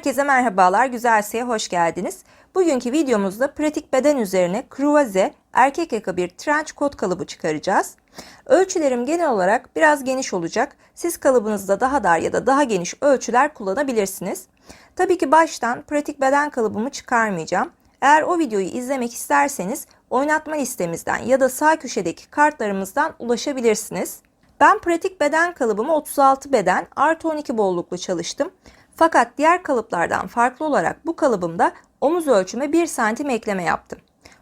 Herkese merhabalar, Güzelse'ye hoş geldiniz. Bugünkü videomuzda pratik beden üzerine kruvaze erkek yaka bir trench coat kalıbı çıkaracağız. Ölçülerim genel olarak biraz geniş olacak. Siz kalıbınızda daha dar ya da daha geniş ölçüler kullanabilirsiniz. Tabii ki baştan pratik beden kalıbımı çıkarmayacağım. Eğer o videoyu izlemek isterseniz oynatma listemizden ya da sağ köşedeki kartlarımızdan ulaşabilirsiniz. Ben pratik beden kalıbımı 36 beden artı 12 bolluklu çalıştım. Fakat diğer kalıplardan farklı olarak bu kalıbımda omuz ölçüme 1 santim ekleme yaptım.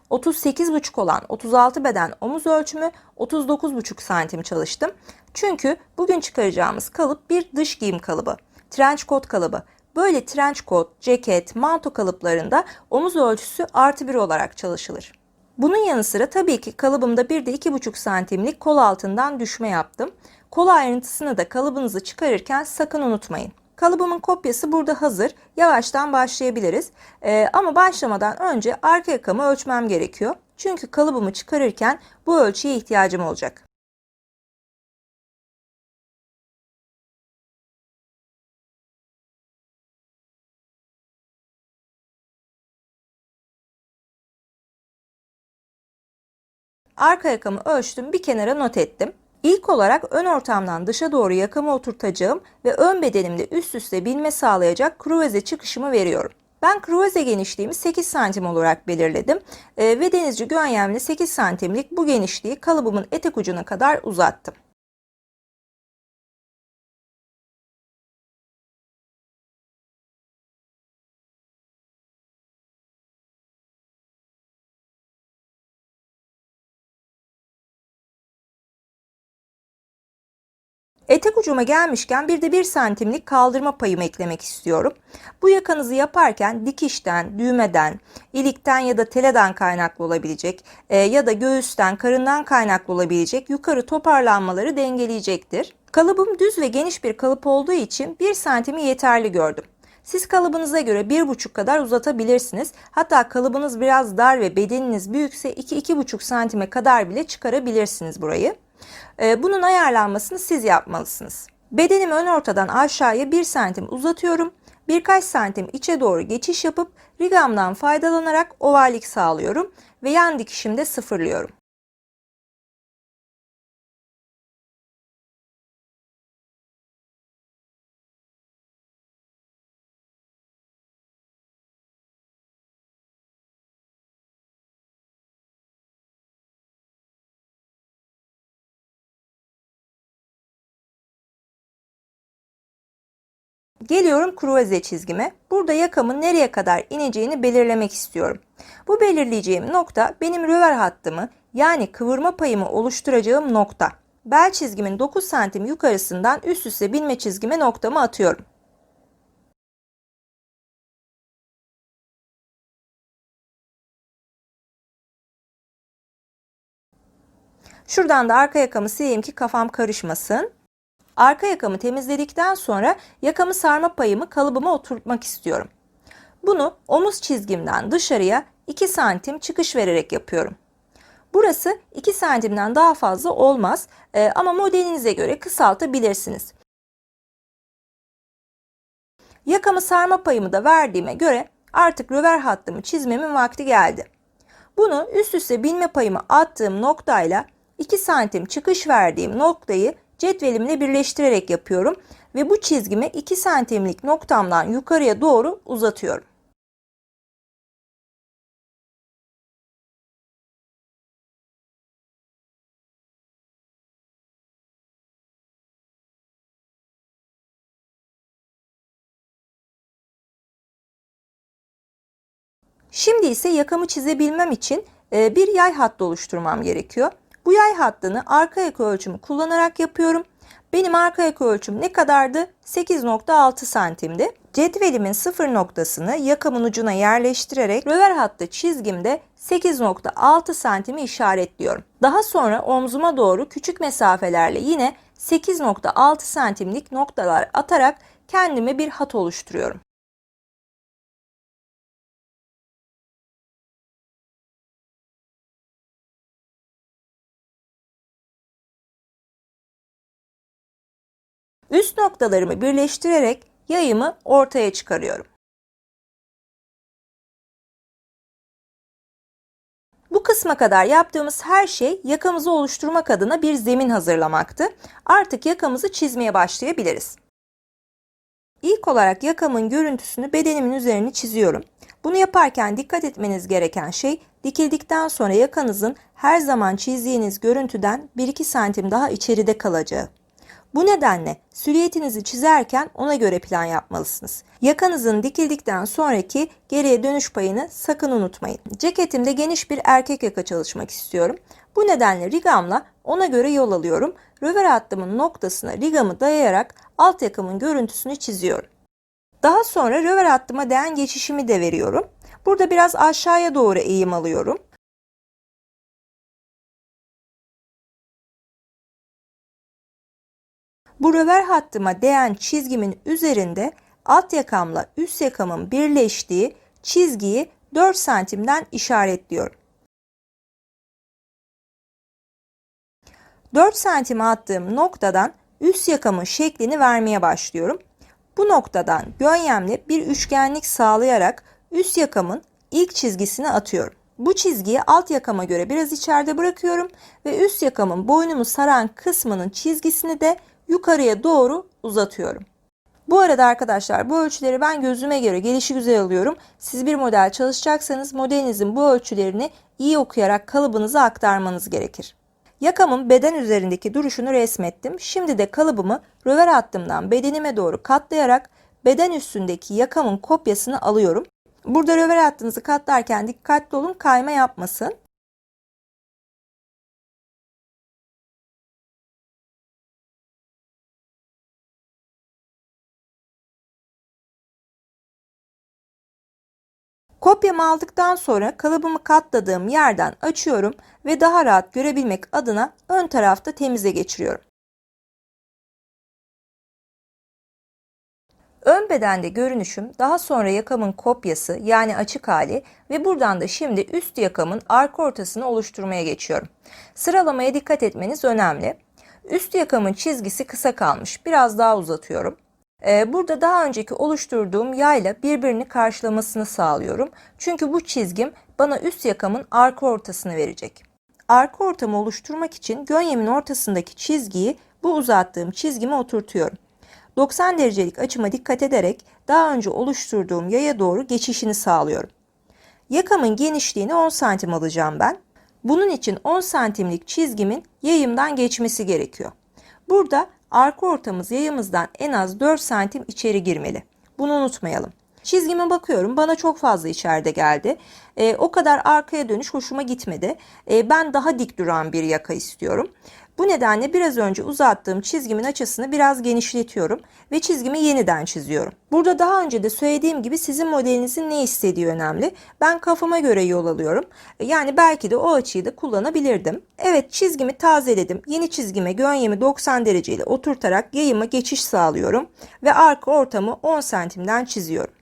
38,5 olan 36 beden omuz ölçümü 39,5 santim çalıştım. Çünkü bugün çıkaracağımız kalıp bir dış giyim kalıbı. Trench coat kalıbı. Böyle trench coat, ceket, manto kalıplarında omuz ölçüsü artı 1 olarak çalışılır. Bunun yanı sıra tabii ki kalıbımda bir de 2,5 santimlik kol altından düşme yaptım. Kol ayrıntısını da kalıbınızı çıkarırken sakın unutmayın. Kalıbımın kopyası burada hazır. Yavaştan başlayabiliriz. Ee, ama başlamadan önce arka yakamı ölçmem gerekiyor. Çünkü kalıbımı çıkarırken bu ölçüye ihtiyacım olacak. Arka yakamı ölçtüm, bir kenara not ettim. İlk olarak ön ortamdan dışa doğru yakamı oturtacağım ve ön bedenimde üst üste binme sağlayacak kruveze çıkışımı veriyorum. Ben kruveze genişliğimi 8 santim olarak belirledim ee, ve denizci göğen 8 santimlik bu genişliği kalıbımın etek ucuna kadar uzattım. Etek ucuma gelmişken bir de 1 santimlik kaldırma payımı eklemek istiyorum. Bu yakanızı yaparken dikişten, düğmeden, ilikten ya da teleden kaynaklı olabilecek e, ya da göğüsten, karından kaynaklı olabilecek yukarı toparlanmaları dengeleyecektir. Kalıbım düz ve geniş bir kalıp olduğu için 1 santimi yeterli gördüm. Siz kalıbınıza göre 1,5 kadar uzatabilirsiniz. Hatta kalıbınız biraz dar ve bedeniniz büyükse 2-2,5 santime kadar bile çıkarabilirsiniz burayı. Ee, bunun ayarlanmasını siz yapmalısınız. Bedenimi ön ortadan aşağıya 1 santim uzatıyorum. Birkaç santim içe doğru geçiş yapıp rigamdan faydalanarak ovallik sağlıyorum ve yan dikişimde sıfırlıyorum. Geliyorum kruvaze çizgime. Burada yakamın nereye kadar ineceğini belirlemek istiyorum. Bu belirleyeceğim nokta benim röver hattımı yani kıvırma payımı oluşturacağım nokta. Bel çizgimin 9 santim yukarısından üst üste binme çizgime noktamı atıyorum. Şuradan da arka yakamı sileyim ki kafam karışmasın. Arka yakamı temizledikten sonra yakamı sarma payımı kalıbıma oturtmak istiyorum. Bunu omuz çizgimden dışarıya 2 santim çıkış vererek yapıyorum. Burası 2 santimden daha fazla olmaz e, ama modelinize göre kısaltabilirsiniz. Yakamı sarma payımı da verdiğime göre artık röver hattımı çizmemin vakti geldi. Bunu üst üste binme payımı attığım noktayla 2 santim çıkış verdiğim noktayı cetvelimle birleştirerek yapıyorum ve bu çizgimi 2 santimlik noktamdan yukarıya doğru uzatıyorum. Şimdi ise yakamı çizebilmem için e, bir yay hattı oluşturmam gerekiyor. Bu yay hattını arka yaka ölçümü kullanarak yapıyorum. Benim arka yaka ölçüm ne kadardı? 8.6 santimdi. Cetvelimin sıfır noktasını yakamın ucuna yerleştirerek röver hattı çizgimde 8.6 santimi işaretliyorum. Daha sonra omzuma doğru küçük mesafelerle yine 8.6 santimlik noktalar atarak kendime bir hat oluşturuyorum. Üst noktalarımı birleştirerek yayımı ortaya çıkarıyorum. Bu kısma kadar yaptığımız her şey yakamızı oluşturmak adına bir zemin hazırlamaktı. Artık yakamızı çizmeye başlayabiliriz. İlk olarak yakamın görüntüsünü bedenimin üzerine çiziyorum. Bunu yaparken dikkat etmeniz gereken şey dikildikten sonra yakanızın her zaman çizdiğiniz görüntüden 1-2 santim daha içeride kalacağı. Bu nedenle silüetinizi çizerken ona göre plan yapmalısınız. Yakanızın dikildikten sonraki geriye dönüş payını sakın unutmayın. Ceketimde geniş bir erkek yaka çalışmak istiyorum. Bu nedenle rigamla ona göre yol alıyorum. Röver hattımın noktasına rigamı dayayarak alt yakamın görüntüsünü çiziyorum. Daha sonra röver hattıma değen geçişimi de veriyorum. Burada biraz aşağıya doğru eğim alıyorum. Bu röver hattıma değen çizgimin üzerinde alt yakamla üst yakamın birleştiği çizgiyi 4 santimden işaretliyorum. 4 santime attığım noktadan üst yakamın şeklini vermeye başlıyorum. Bu noktadan gönyemle bir üçgenlik sağlayarak üst yakamın ilk çizgisini atıyorum. Bu çizgiyi alt yakama göre biraz içeride bırakıyorum ve üst yakamın boynumu saran kısmının çizgisini de yukarıya doğru uzatıyorum. Bu arada arkadaşlar bu ölçüleri ben gözüme göre gelişi güzel alıyorum. Siz bir model çalışacaksanız modelinizin bu ölçülerini iyi okuyarak kalıbınıza aktarmanız gerekir. Yakamın beden üzerindeki duruşunu resmettim. Şimdi de kalıbımı röver hattımdan bedenime doğru katlayarak beden üstündeki yakamın kopyasını alıyorum. Burada röver hattınızı katlarken dikkatli olun kayma yapmasın. Kopyamı aldıktan sonra kalıbımı katladığım yerden açıyorum ve daha rahat görebilmek adına ön tarafta temize geçiriyorum. Ön bedende görünüşüm daha sonra yakamın kopyası yani açık hali ve buradan da şimdi üst yakamın arka ortasını oluşturmaya geçiyorum. Sıralamaya dikkat etmeniz önemli. Üst yakamın çizgisi kısa kalmış. Biraz daha uzatıyorum. Ee, burada daha önceki oluşturduğum yayla birbirini karşılamasını sağlıyorum. Çünkü bu çizgim bana üst yakamın arka ortasını verecek. Arka ortamı oluşturmak için gönyemin ortasındaki çizgiyi bu uzattığım çizgime oturtuyorum. 90 derecelik açıma dikkat ederek daha önce oluşturduğum yaya doğru geçişini sağlıyorum. Yakamın genişliğini 10 santim alacağım ben. Bunun için 10 santimlik çizgimin yayımdan geçmesi gerekiyor. Burada arka ortamız yayımızdan en az 4 santim içeri girmeli. Bunu unutmayalım. Çizgime bakıyorum bana çok fazla içeride geldi. E, o kadar arkaya dönüş hoşuma gitmedi. E, ben daha dik duran bir yaka istiyorum. Bu nedenle biraz önce uzattığım çizgimin açısını biraz genişletiyorum ve çizgimi yeniden çiziyorum. Burada daha önce de söylediğim gibi sizin modelinizin ne istediği önemli. Ben kafama göre yol alıyorum. Yani belki de o açıyı da kullanabilirdim. Evet çizgimi tazeledim. Yeni çizgime gönyemi 90 derece oturtarak yayıma geçiş sağlıyorum ve arka ortamı 10 santimden çiziyorum.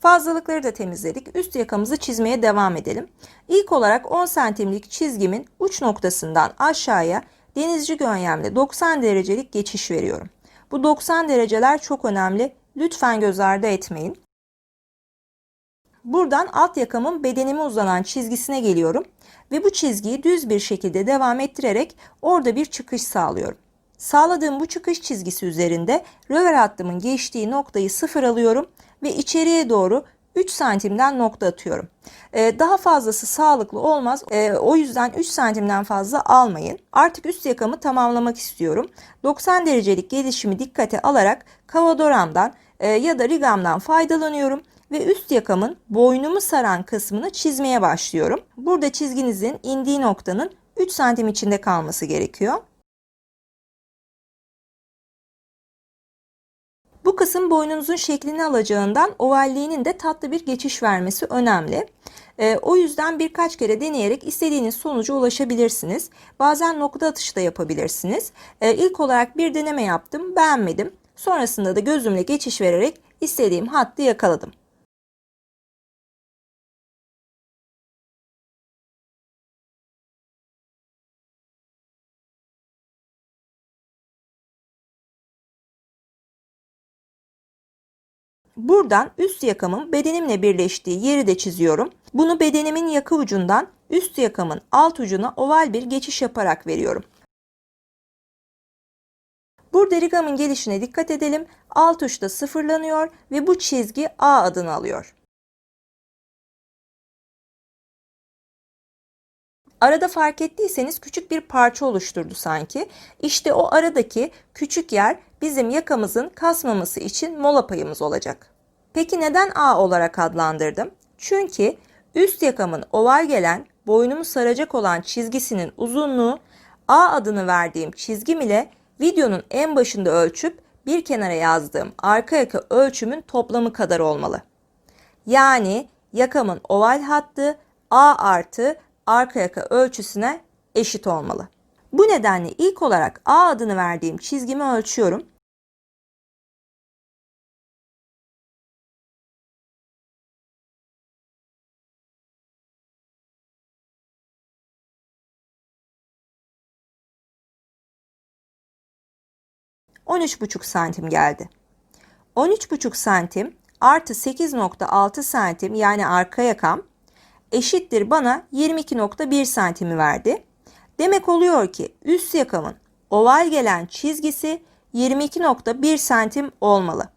Fazlalıkları da temizledik. Üst yakamızı çizmeye devam edelim. İlk olarak 10 santimlik çizgimin uç noktasından aşağıya denizci gönyemle 90 derecelik geçiş veriyorum. Bu 90 dereceler çok önemli. Lütfen göz ardı etmeyin. Buradan alt yakamın bedenime uzanan çizgisine geliyorum ve bu çizgiyi düz bir şekilde devam ettirerek orada bir çıkış sağlıyorum. Sağladığım bu çıkış çizgisi üzerinde röver hattımın geçtiği noktayı sıfır alıyorum ve içeriye doğru 3 santimden nokta atıyorum. Ee, daha fazlası sağlıklı olmaz. Ee, o yüzden 3 santimden fazla almayın. Artık üst yakamı tamamlamak istiyorum. 90 derecelik gelişimi dikkate alarak kavadoramdan e, ya da rigamdan faydalanıyorum ve üst yakamın boynumu saran kısmını çizmeye başlıyorum. Burada çizginizin indiği noktanın 3 santim içinde kalması gerekiyor. Bu kısım boynunuzun şeklini alacağından ovalliğinin de tatlı bir geçiş vermesi önemli. E, o yüzden birkaç kere deneyerek istediğiniz sonuca ulaşabilirsiniz. Bazen nokta atışı da yapabilirsiniz. E, ilk olarak bir deneme yaptım, beğenmedim. Sonrasında da gözümle geçiş vererek istediğim hattı yakaladım. Buradan üst yakamın bedenimle birleştiği yeri de çiziyorum. Bunu bedenimin yaka ucundan üst yakamın alt ucuna oval bir geçiş yaparak veriyorum. Burada rigamın gelişine dikkat edelim. Alt uçta sıfırlanıyor ve bu çizgi A adını alıyor. Arada fark ettiyseniz küçük bir parça oluşturdu sanki. İşte o aradaki küçük yer bizim yakamızın kasmaması için mola payımız olacak. Peki neden A olarak adlandırdım? Çünkü üst yakamın oval gelen boynumu saracak olan çizgisinin uzunluğu A adını verdiğim çizgim ile videonun en başında ölçüp bir kenara yazdığım arka yaka ölçümün toplamı kadar olmalı. Yani yakamın oval hattı A artı arka yaka ölçüsüne eşit olmalı. Bu nedenle ilk olarak A adını verdiğim çizgimi ölçüyorum. Buçuk santim geldi. On üç buçuk santim artı 8.6 santim yani arka yakam eşittir bana 22.1 santimi verdi. Demek oluyor ki üst yakamın oval gelen çizgisi 22.1 santim olmalı.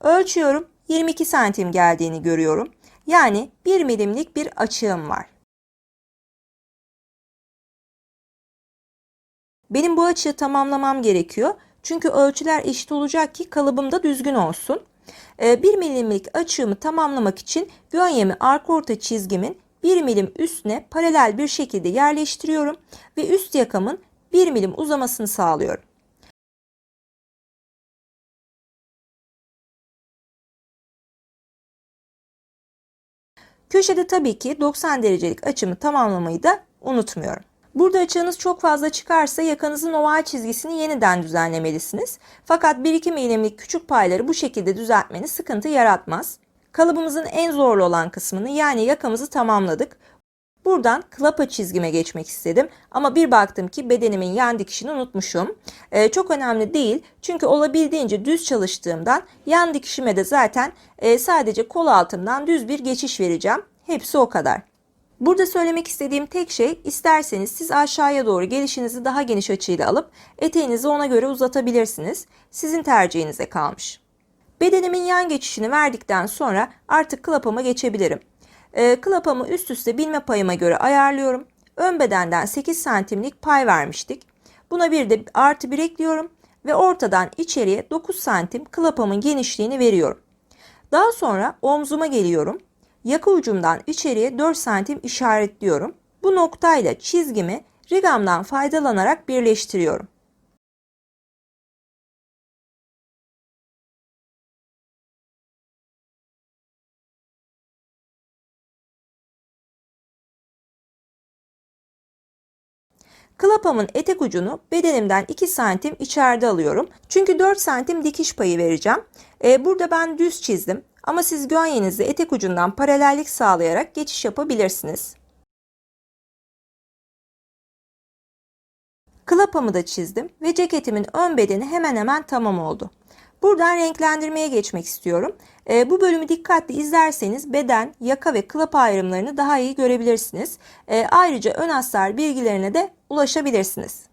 Ölçüyorum 22 santim geldiğini görüyorum. Yani 1 milimlik bir açığım var. Benim bu açığı tamamlamam gerekiyor. Çünkü ölçüler eşit olacak ki kalıbım da düzgün olsun. 1 ee, milimlik açığımı tamamlamak için gönyemi arka orta çizgimin 1 milim üstüne paralel bir şekilde yerleştiriyorum ve üst yakamın 1 milim uzamasını sağlıyorum. Köşede tabii ki 90 derecelik açımı tamamlamayı da unutmuyorum. Burada açığınız çok fazla çıkarsa yakanızın oval çizgisini yeniden düzenlemelisiniz. Fakat 1-2 milimlik küçük payları bu şekilde düzeltmeniz sıkıntı yaratmaz. Kalıbımızın en zorlu olan kısmını yani yakamızı tamamladık. Buradan klapa çizgime geçmek istedim ama bir baktım ki bedenimin yan dikişini unutmuşum. Ee, çok önemli değil çünkü olabildiğince düz çalıştığımdan yan dikişime de zaten e, sadece kol altından düz bir geçiş vereceğim. Hepsi o kadar. Burada söylemek istediğim tek şey isterseniz siz aşağıya doğru gelişinizi daha geniş açıyla alıp eteğinizi ona göre uzatabilirsiniz. Sizin tercihinize kalmış. Bedenimin yan geçişini verdikten sonra artık klapama geçebilirim. E, klapamı üst üste bilme payıma göre ayarlıyorum. Ön bedenden 8 santimlik pay vermiştik. Buna bir de artı 1 ekliyorum ve ortadan içeriye 9 santim klapamın genişliğini veriyorum. Daha sonra omzuma geliyorum yaka ucumdan içeriye 4 santim işaretliyorum. Bu noktayla çizgimi rigamdan faydalanarak birleştiriyorum. Klapamın etek ucunu bedenimden 2 santim içeride alıyorum. Çünkü 4 santim dikiş payı vereceğim. Ee, burada ben düz çizdim. Ama siz gönyenizi etek ucundan paralellik sağlayarak geçiş yapabilirsiniz. Klapamı da çizdim ve ceketimin ön bedeni hemen hemen tamam oldu. Buradan renklendirmeye geçmek istiyorum. E, bu bölümü dikkatli izlerseniz beden, yaka ve klap ayrımlarını daha iyi görebilirsiniz. E, ayrıca ön astar bilgilerine de ulaşabilirsiniz.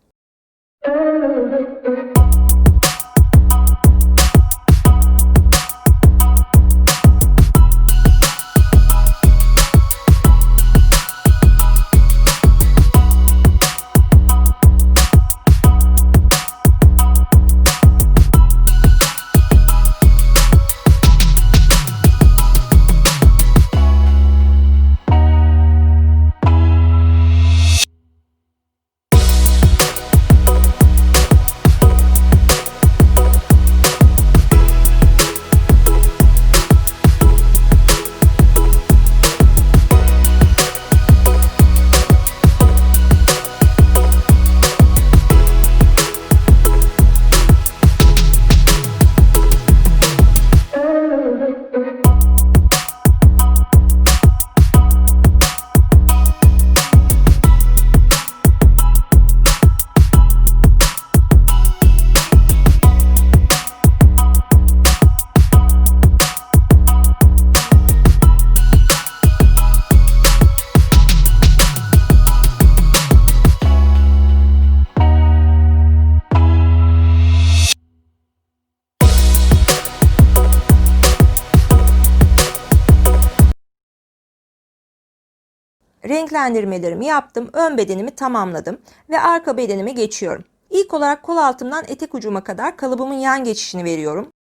Renklendirmelerimi yaptım, ön bedenimi tamamladım ve arka bedenime geçiyorum. İlk olarak kol altımdan etek ucuma kadar kalıbımın yan geçişini veriyorum.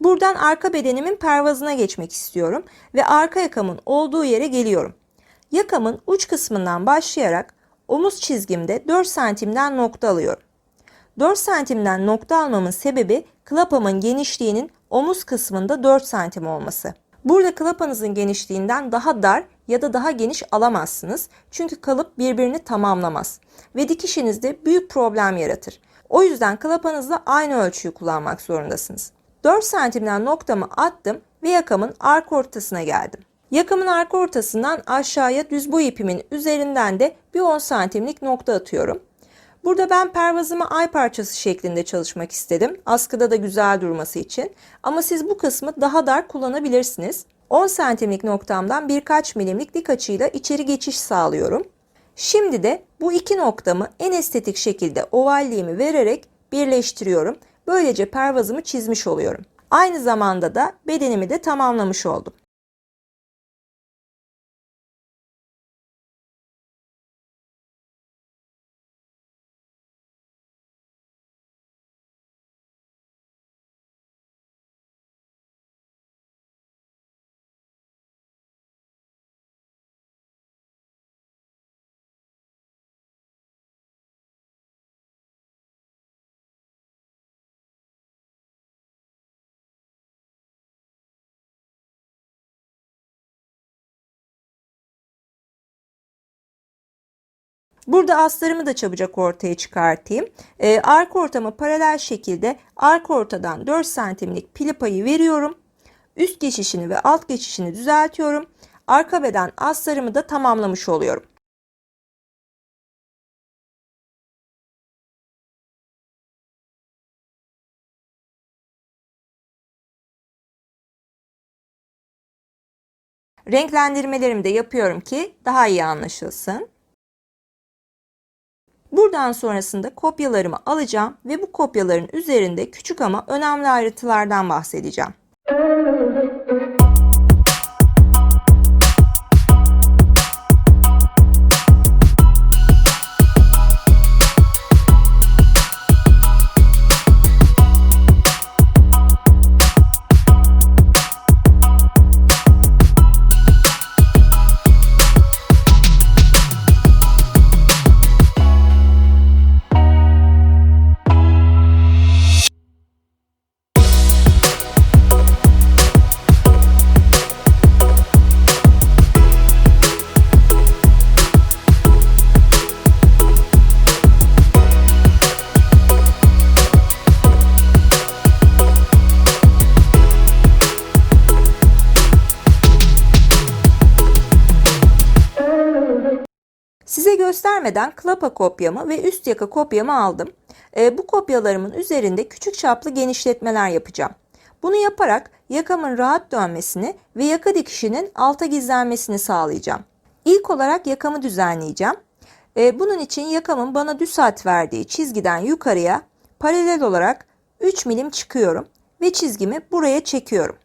Buradan arka bedenimin pervazına geçmek istiyorum ve arka yakamın olduğu yere geliyorum. Yakamın uç kısmından başlayarak omuz çizgimde 4 santimden nokta alıyorum. 4 santimden nokta almamın sebebi klapamın genişliğinin omuz kısmında 4 santim olması. Burada klapanızın genişliğinden daha dar ya da daha geniş alamazsınız. Çünkü kalıp birbirini tamamlamaz ve dikişinizde büyük problem yaratır. O yüzden klapanızla aynı ölçüyü kullanmak zorundasınız. 4 santimden noktamı attım ve yakamın arka ortasına geldim. Yakamın arka ortasından aşağıya düz boy ipimin üzerinden de bir 10 santimlik nokta atıyorum. Burada ben pervazımı ay parçası şeklinde çalışmak istedim. Askıda da güzel durması için. Ama siz bu kısmı daha dar kullanabilirsiniz. 10 santimlik noktamdan birkaç milimlik dik açıyla içeri geçiş sağlıyorum. Şimdi de bu iki noktamı en estetik şekilde ovalliğimi vererek birleştiriyorum. Böylece pervazımı çizmiş oluyorum. Aynı zamanda da bedenimi de tamamlamış oldum. Burada aslarımı da çabucak ortaya çıkartayım. Ee, arka ortama paralel şekilde arka ortadan 4 santimlik pili payı veriyorum. Üst geçişini ve alt geçişini düzeltiyorum. Arka beden aslarımı da tamamlamış oluyorum. Renklendirmelerimi de yapıyorum ki daha iyi anlaşılsın. Buradan sonrasında kopyalarımı alacağım ve bu kopyaların üzerinde küçük ama önemli ayrıntılardan bahsedeceğim. Göstermeden klapa kopyamı ve üst yaka kopyamı aldım. E, bu kopyalarımın üzerinde küçük çaplı genişletmeler yapacağım. Bunu yaparak yakamın rahat dönmesini ve yaka dikişinin alta gizlenmesini sağlayacağım. İlk olarak yakamı düzenleyeceğim. E, bunun için yakamın bana düz hat verdiği çizgiden yukarıya paralel olarak 3 milim çıkıyorum ve çizgimi buraya çekiyorum.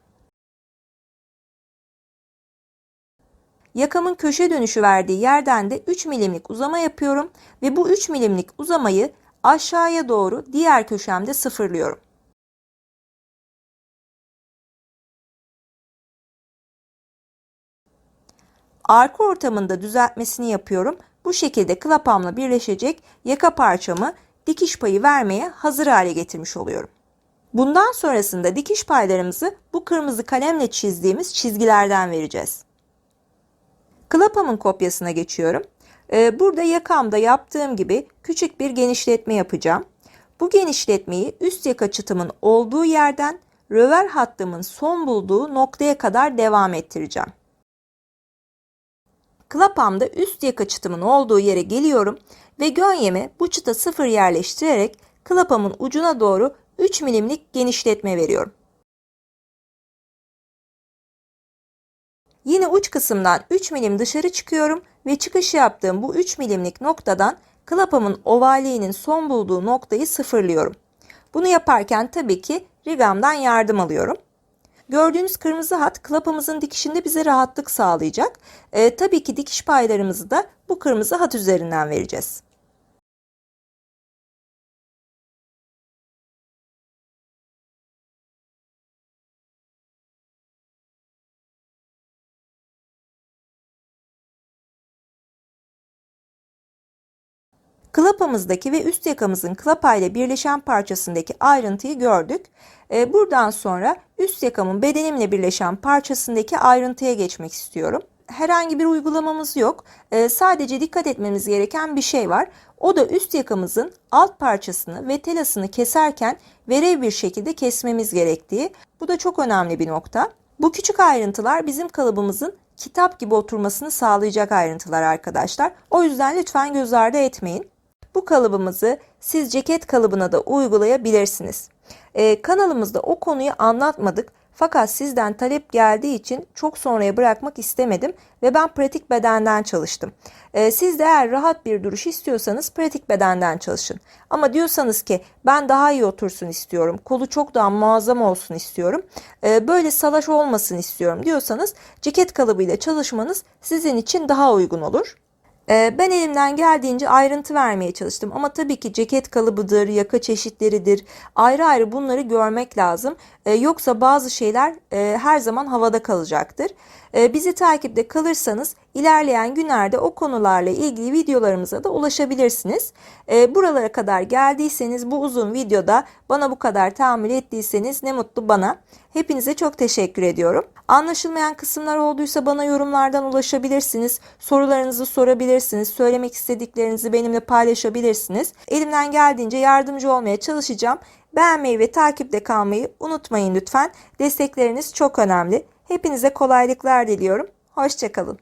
Yakamın köşe dönüşü verdiği yerden de 3 milimlik uzama yapıyorum ve bu 3 milimlik uzamayı aşağıya doğru diğer köşemde sıfırlıyorum. Arka ortamında düzeltmesini yapıyorum. Bu şekilde klapamla birleşecek yaka parçamı dikiş payı vermeye hazır hale getirmiş oluyorum. Bundan sonrasında dikiş paylarımızı bu kırmızı kalemle çizdiğimiz çizgilerden vereceğiz. Klapamın kopyasına geçiyorum. Ee, burada yakamda yaptığım gibi küçük bir genişletme yapacağım. Bu genişletmeyi üst yaka çıtımın olduğu yerden röver hattımın son bulduğu noktaya kadar devam ettireceğim. Klapamda üst yaka çıtımın olduğu yere geliyorum ve gönyeme bu çıta sıfır yerleştirerek klapamın ucuna doğru 3 milimlik genişletme veriyorum. Yine uç kısımdan 3 milim dışarı çıkıyorum ve çıkış yaptığım bu 3 milimlik noktadan klapamın ovalliğinin son bulduğu noktayı sıfırlıyorum. Bunu yaparken tabii ki rigamdan yardım alıyorum. Gördüğünüz kırmızı hat klapamızın dikişinde bize rahatlık sağlayacak. E, tabii ki dikiş paylarımızı da bu kırmızı hat üzerinden vereceğiz. Klapamızdaki ve üst yakamızın klapayla birleşen parçasındaki ayrıntıyı gördük. Ee, buradan sonra üst yakamın bedenimle birleşen parçasındaki ayrıntıya geçmek istiyorum. Herhangi bir uygulamamız yok. Ee, sadece dikkat etmemiz gereken bir şey var. O da üst yakamızın alt parçasını ve telasını keserken verev bir şekilde kesmemiz gerektiği. Bu da çok önemli bir nokta. Bu küçük ayrıntılar bizim kalıbımızın kitap gibi oturmasını sağlayacak ayrıntılar arkadaşlar. O yüzden lütfen göz ardı etmeyin. Bu kalıbımızı siz ceket kalıbına da uygulayabilirsiniz. Ee, kanalımızda o konuyu anlatmadık fakat sizden talep geldiği için çok sonraya bırakmak istemedim ve ben pratik bedenden çalıştım. Ee, siz de eğer rahat bir duruş istiyorsanız pratik bedenden çalışın. Ama diyorsanız ki ben daha iyi otursun istiyorum, kolu çok daha muazzam olsun istiyorum, e, böyle salaş olmasın istiyorum diyorsanız ceket kalıbıyla çalışmanız sizin için daha uygun olur. Ee, ben elimden geldiğince ayrıntı vermeye çalıştım ama tabii ki ceket kalıbıdır, yaka çeşitleridir ayrı ayrı bunları görmek lazım. Ee, yoksa bazı şeyler e, her zaman havada kalacaktır. Ee, bizi takipte kalırsanız ilerleyen günlerde o konularla ilgili videolarımıza da ulaşabilirsiniz. Buralara kadar geldiyseniz bu uzun videoda bana bu kadar tahammül ettiyseniz ne mutlu bana. Hepinize çok teşekkür ediyorum. Anlaşılmayan kısımlar olduysa bana yorumlardan ulaşabilirsiniz. Sorularınızı sorabilirsiniz. Söylemek istediklerinizi benimle paylaşabilirsiniz. Elimden geldiğince yardımcı olmaya çalışacağım. Beğenmeyi ve takipte kalmayı unutmayın lütfen. Destekleriniz çok önemli. Hepinize kolaylıklar diliyorum. Hoşçakalın.